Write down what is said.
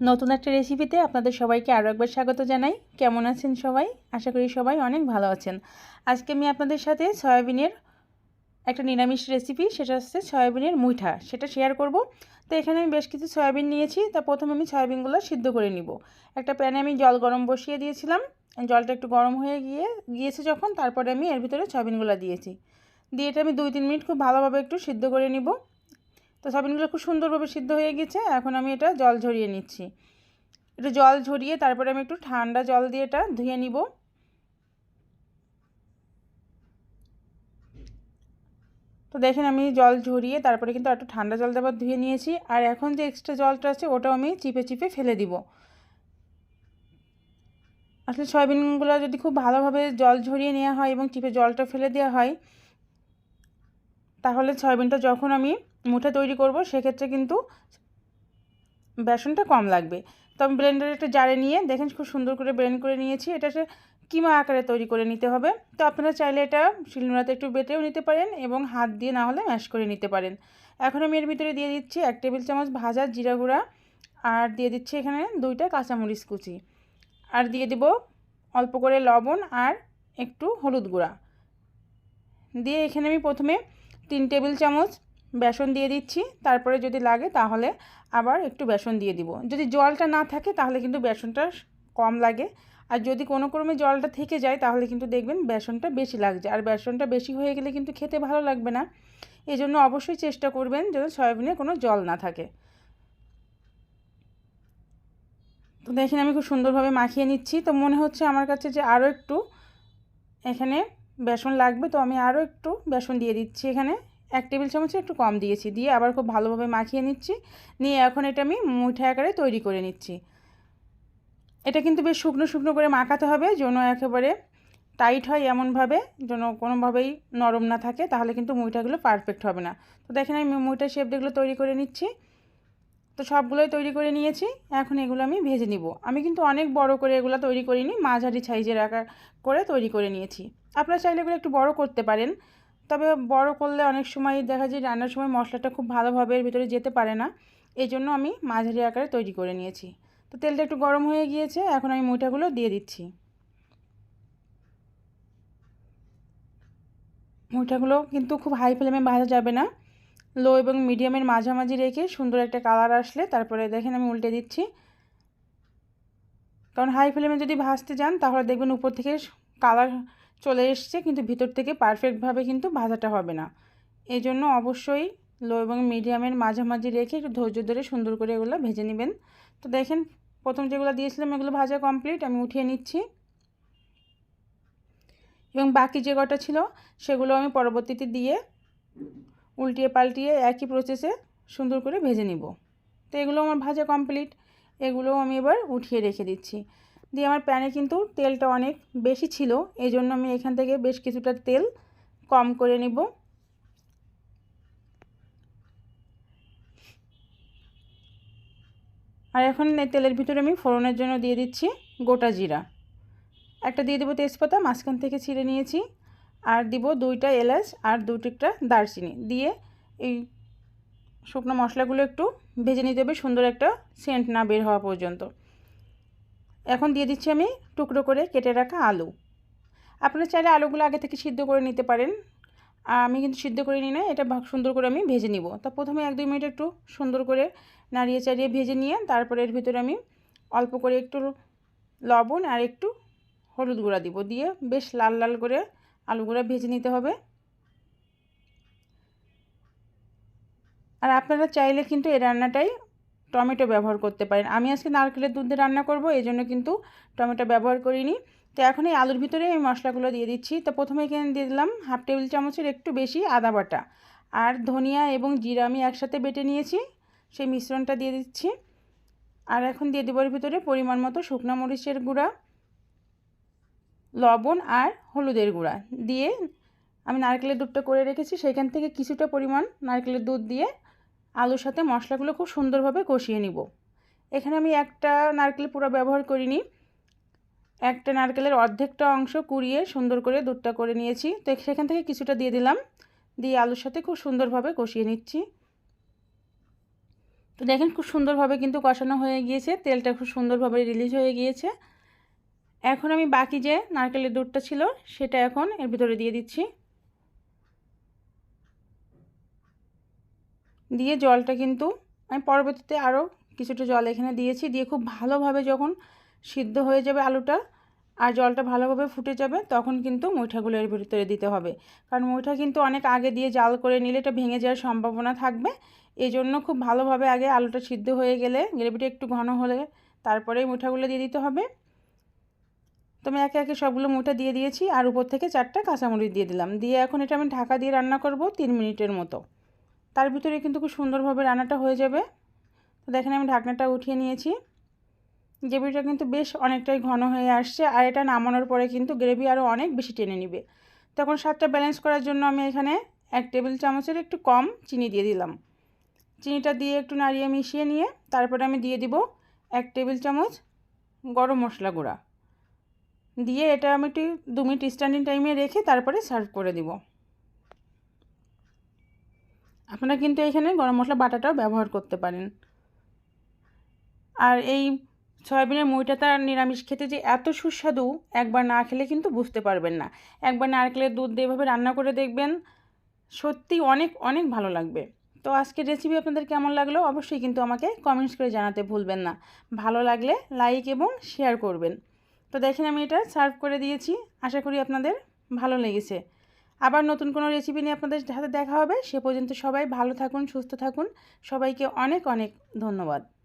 নতুন একটা রেসিপিতে আপনাদের সবাইকে আরও একবার স্বাগত জানাই। কেমন আছেন সবাই? আশা করি সবাই অনেক ভালো আছেন। আজকে আমি আপনাদের সাথে সয়াবিনের একটা নিরামিষ রেসিপি সেটা হচ্ছে সয়াবিনের মুইঠা সেটা শেয়ার করব। তো এখানে আমি বেশ কিছু সয়াবিন নিয়েছি। তা প্রথমে আমি সয়াবিনগুলো সিদ্ধ করে নিব। একটা প্যানে আমি জল গরম বসিয়ে দিয়েছিলাম। জলটা একটু গরম হয়ে গিয়ে, গিয়েছে যখন, তারপরে আমি এর ভিতরে সয়াবিনগুলো দিয়েছি। দিয়ে এটা আমি দুই তিন মিনিট খুব ভালোভাবে একটু সিদ্ধ করে নিব। তো সয়াবিনগুলো খুব সুন্দরভাবে সিদ্ধ হয়ে গেছে, এখন আমি এটা জল ঝরিয়ে নিচ্ছি। একটু জল ঝরিয়ে তারপরে আমি একটু ঠান্ডা জল দিয়ে এটা ধুয়ে নিব। তো দেখেন আমি জল ঝরিয়ে তারপরে কিন্তু একটু ঠান্ডা জল দেবার ধুয়ে নিয়েছি, আর এখন যে এক্সট্রা জলটা আছে ওটাও আমি চিপে চিপে ফেলে দিব। আসলে সয়াবিনগুলো যদি খুব ভালোভাবে জল ঝরিয়ে নেওয়া হয় এবং চিপে জলটা ফেলে দেওয়া হয়, তাহলে সয়াবিনটা যখন আমি মুঠা তৈরি করব, সেক্ষেত্রে কিন্তু বেসনটা কম লাগবে। তো আমি ব্লেন্ডারে একটা জারে নিয়ে, দেখেন খুব সুন্দর করে ব্লেন্ড করে নিয়েছি, এটা সে কিমা আকারে তৈরি করে নিতে হবে। তো আপনারা চাইলে এটা শিলনোড়াতে একটু বেটেও নিতে পারেন এবং হাত দিয়ে না হলে ম্যাশ করে নিতে পারেন। এখন আমি এর ভিতরে দিয়ে দিচ্ছি এক টেবিল চামচ ভাজা জিরা গুঁড়া, আর দিয়ে দিচ্ছি এখানে দুইটা কাঁচামরিচ কুচি। আর দিয়ে দিব অল্প করে লবণ আর একটু হলুদ গুঁড়া। দিয়ে এখানে আমি প্রথমে তিন টেবিল চামচ বেসন দিয়ে দিচ্ছি। তারপরে যদি লাগে তাহলে আবার একটু বেসন দিয়ে দিব। যদি জলটা না থাকে তাহলে কিন্তু বেসনটা কম লাগে। আর যদি কোনো ক্রমে জলটা থেকে যায় তাহলে কিন্তু দেখবেন বেসনটা বেশি লাগছে। আর বেসনটা বেশি হয়ে গেলে কিন্তু খেতে ভালো লাগবে না। এই জন্য অবশ্যই চেষ্টা করবেন যেন সয়াবিনে কোনো জল না থাকে। তো দেখেন আমি খুব সুন্দরভাবে মাখিয়ে নিচ্ছি। তো মনে হচ্ছে আমার কাছে যে আরও একটু এখানে বেসন লাগবে। তো আমি আরও একটু বেসন দিয়ে দিচ্ছি এখানে। এক টেবিল চামচে একটু কম দিয়েছি। দিয়ে আবার খুব ভালোভাবে মাখিয়ে নিচ্ছি। নিয়ে এখন এটা আমি মুঠা আকারে তৈরি করে নিচ্ছি। এটা কিন্তু বেশ শুকনো শুকনো করে মাখাতে হবে, যেন একেবারে টাইট হয় এমনভাবে, যেন কোনোভাবেই নরম না থাকে, তাহলে কিন্তু মুইটাগুলো পারফেক্ট হবে না। তো দেখেন আমি মুইটা শেপ যেগুলো তৈরি করে নিচ্ছি। তো সবগুলোই তৈরি করে নিয়েছি। এখন এগুলো আমি ভেজে নিব। আমি কিন্তু অনেক বড় করে এগুলো তৈরি করিনি, মাঝারি সাইজের আকার করে তৈরি করে নিয়েছি। আপনারা চাইলে এগুলো একটু বড় করতে পারেন। তবে বড় করলে অনেক সময় দেখা যায় রান্নার সময় মশলাটা খুব ভালোভাবে এর ভিতরে যেতে পারে না। এই জন্য আমি মাঝারি আকারে তৈরি করে নিয়েছি। তো তেলটা একটু গরম হয়ে গিয়েছে, এখন আমি মুইটাগুলো দিয়ে দিচ্ছি। মুইটাগুলো কিন্তু খুব হাই ফ্লেমে ভাজা যাবে না। লো এবং মিডিয়ামের মাঝামাঝি রেখে সুন্দর একটা কালার আসলে তারপরে দেখেন আমি উল্টে দিচ্ছি। কারণ হাই ফ্লেমে যদি ভাজতে যান তাহলে দেখবেন উপর থেকে কালার চলে এসছে, কিন্তু ভিতর থেকে পারফেক্টভাবে কিন্তু ভাজাটা হবে না। এই জন্য অবশ্যই লো এবং মিডিয়ামের মাঝামাঝি রেখে একটু ধৈর্য ধরে সুন্দর করে এগুলো ভেজে নেবেন। তো দেখেন, প্রথম যেগুলো দিয়েছিলাম এগুলো ভাজা কমপ্লিট আমি উঠিয়ে নিচ্ছি। এবং বাকি যে কটা ছিল, সেগুলো আমি পরবর্তীতে দিয়ে উল্টিয়ে পাল্টিয়ে একই প্রসেসে সুন্দর করে ভেজে নিব। তো এগুলো আমার ভাজা কমপ্লিট এগুলোও আমি এবার উঠিয়ে রেখে দিচ্ছি। দিয়ে আমার প্যানে কিন্তু তেলটা অনেক বেশি ছিল, এই জন্য আমি এখান থেকে বেশ কিছুটা তেল কম করে নিব। আর এখন তেলের ভিতরে আমি ফোড়নের জন্য দিয়ে দিচ্ছি গোটা জিরা। একটা দিয়ে দেবো তেজপাতা, মাঝখান থেকে ছিঁড়ে নিয়েছি। আর দিব দুইটা এলাচ আর দু টুকটা দারচিনি। দিয়ে এই শুকনো মশলাগুলো একটু ভেজে নিতে হবে, সুন্দর একটা সেন্ট না বের হওয়া পর্যন্ত। এখন দিয়ে দিচ্ছি আমি টুকরো করে কেটে রাখা আলু। আপনারা চাইলে আলুগুলো আগে থেকে সিদ্ধ করে নিতে পারেন। আমি কিন্তু সিদ্ধ করে নিই না, এটা সুন্দর করে আমি ভেজে নিব। তা প্রথমে এক দুই মিনিট একটু সুন্দর করে নাড়িয়ে চাড়িয়ে ভেজে নিয়ে তারপরে এর ভিতরে আমি অল্প করে একটু লবণ আর একটু হলুদ গুঁড়া দিব। দিয়ে বেশ লাল লাল করে আলুগুলো ভেজে নিতে হবে। আর আপনারা চাইলে কিন্তু এই রান্নাটাই টমেটো ব্যবহার করতে পারেন। আমি আজকে নারকেলের দুধ রান্না করব, এই জন্য কিন্তু টমেটো ব্যবহার করিনি। তো এখন এই আলুর ভিতরে এই মশলাগুলো দিয়ে দিচ্ছি। তো প্রথমে এখানে দিয়ে দিলাম হাফ টেবিল চামচের একটু বেশি আদা বাটা আর ধনিয়া এবং জিরা আমি একসাথে বেটে নিয়েছি। সেই মিশ্রণটা দিয়ে দিচ্ছি। আর এখন দিয়ে দেবো ভিতরে পরিমাণ মতো শুকনো মরিচের গুঁড়া, লবণ আর হলুদের গুঁড়া। দিয়ে আমি নারকেলের দুধটা করে রেখেছি। সেখান থেকে কিছুটা পরিমাণ নারকেলের দুধ দিয়ে আলুর সাথে মশলাগুলো খুব সুন্দরভাবে কষিয়ে নিব। এখানে আমি একটা নারকেল পুরো ব্যবহার করিনি। একটা নারকেলের অর্ধেকটা অংশ কুড়িয়ে সুন্দর করে দুধটা করে নিয়েছি। তো সেখান থেকে কিছুটা দিয়ে দিলাম। দিয়ে আলুর সাথে খুব সুন্দরভাবে কষিয়ে নিচ্ছি। তো দেখেন খুব সুন্দরভাবে কিন্তু কষানো হয়ে গিয়েছে। তেলটা খুব সুন্দরভাবে রিলিজ হয়ে গিয়েছে। এখন আমি বাকি যে নারকেলের দুধটা ছিল, সেটা এখন এর ভিতরে দিয়ে দিচ্ছি। দিয়ে জলটা কিন্তু আমি পরবর্তীতে আরও কিছুটা জল এখানে দিয়েছি। দিয়ে খুব ভালোভাবে যখন সিদ্ধ হয়ে যাবে আলুটা আর জলটা ভালোভাবে ফুটে যাবে, তখন কিন্তু মুইঠাগুলো এর ভিতরে দিতে হবে। কারণ মুইঠা কিন্তু অনেক আগে দিয়ে জাল করে নিলে এটা ভেঙে যাওয়ার সম্ভাবনা থাকবে। এই জন্য খুব ভালোভাবে আগে আলুটা সিদ্ধ হয়ে গেলে গ্রেভিটা একটু ঘন হলে তারপরেই মুঠাগুলো দিয়ে দিতে হবে। তো আমি একে একে সবগুলো মুঠা দিয়ে দিয়েছি আর উপর থেকে চারটা কাঁচামরিচ দিয়ে দিলাম। দিয়ে এখন এটা আমি ঢাকা দিয়ে রান্না করব তিন মিনিটের মতো। তার ভিতরে কিন্তু খুব সুন্দরভাবে রান্নাটা হয়ে যাবে। তো দেখেন আমি ঢাকনাটা উঠিয়ে নিয়েছি। গ্রেভিটা কিন্তু বেশ অনেকটাই ঘন হয়ে আসছে আর এটা নামানোর পরে কিন্তু গ্রেভি আরও অনেক বেশি টেনে নিবে। তখন স্বাদটা ব্যালেন্স করার জন্য আমি এখানে এক টেবিল চামচের একটু কম চিনি দিয়ে দিলাম। চিনিটা দিয়ে একটু নাড়িয়ে মিশিয়ে নিয়ে তারপরে আমি দিয়ে দিব এক টেবিল চামচ গরম মশলা গুঁড়া। দিয়ে এটা আমি একটু দু মিনিট স্ট্যান্ডিং টাইমে রেখে তারপরে সার্ভ করে দিব। আপনারা কিন্তু এখানে গরম মশলা বাটাটাও ব্যবহার করতে পারেন। আর এই সয়াবিনের মুইটা তার নিরামিষ খেতে যে এত সুস্বাদু, একবার না খেলে কিন্তু বুঝতে পারবেন না। একবার নারকেলের দুধ দিয়ে এভাবে রান্না করে দেখবেন, সত্যি অনেক অনেক ভালো লাগবে। তো আজকের রেসিপি আপনাদের কেমন লাগল অবশ্যই কিন্তু আমাকে কমেন্টস করে জানাতে ভুলবেন না। ভালো লাগলে লাইক এবং শেয়ার করবেন। তো দেখেন আমি এটা সার্ভ করে দিয়েছি, আশা করি আপনাদের ভালো লেগেছে। আবার নতুন কোনো রেসিপি নিয়ে আপনাদের সাথে দেখা হবে। সে পর্যন্ত সবাই ভালো থাকুন, সুস্থ থাকুন। সবাইকে অনেক অনেক ধন্যবাদ।